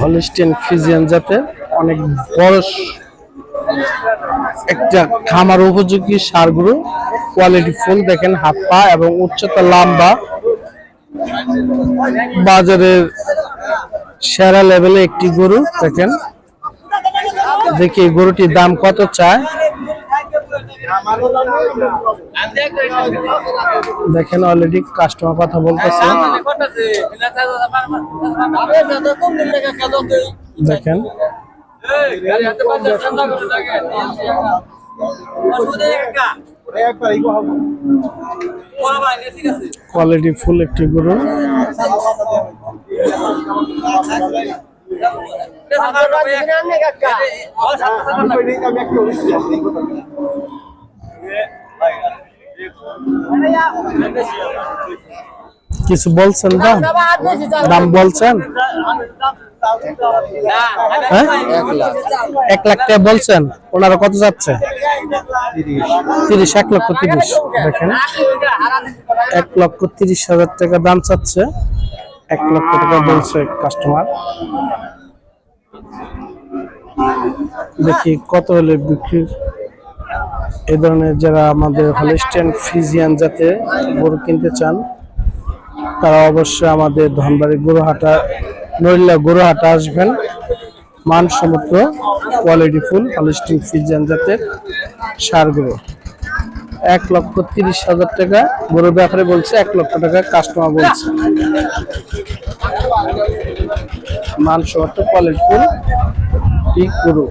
Holstein Friesian যাতে অনেক বড় একটা খামার উপযোগী সারগুলো কোয়ালিটি ফুল দেখেন, হাত পা এবং উচ্চতা লম্বা। বাজারের সেরা লেভেলে একটি গরু দেখেন। দেখি গরুটির দাম কত চায়। দেখেন অলরেডি কাস্টমার কথা বলতেছে। দেখেন। কোয়ালিটি ফুল একটি গরু। কিছু বলছেন দাম? দাম বলছেন? হ্যাঁ? এক লাখ টাকা বলছেন। ওনারা কত যাচ্ছে? তিরিশ, এক লক্ষ তিরিশ। দেখেন। এক লক্ষ তিরিশ হাজার টাকা দাম চাচ্ছে। এক লক্ষ টাকা বলছে কাস্টমার দেখি কত হলে বিক্রির। এ ধরনের যারা আমাদের হলিস্টেন ফিজিয়ান জাতে গরু কিনতে চান তারা অবশ্যই আমাদের ধনবাড়ি গরুহাটা নইল্লা গরুহাটা আসবেন। মানসম্মত কোয়ালিটি ফুল হলিস্টিন ফিজিয়ান জাতের সার গরু। এক লক্ষ তিরিশ হাজার টাকা। গরুর ব্যাপারে বলছে, এক লক্ষ টাকা কাস্টমার বলছে। মানসম্মত কোয়ালিটি ফুল, ঠিক গরু।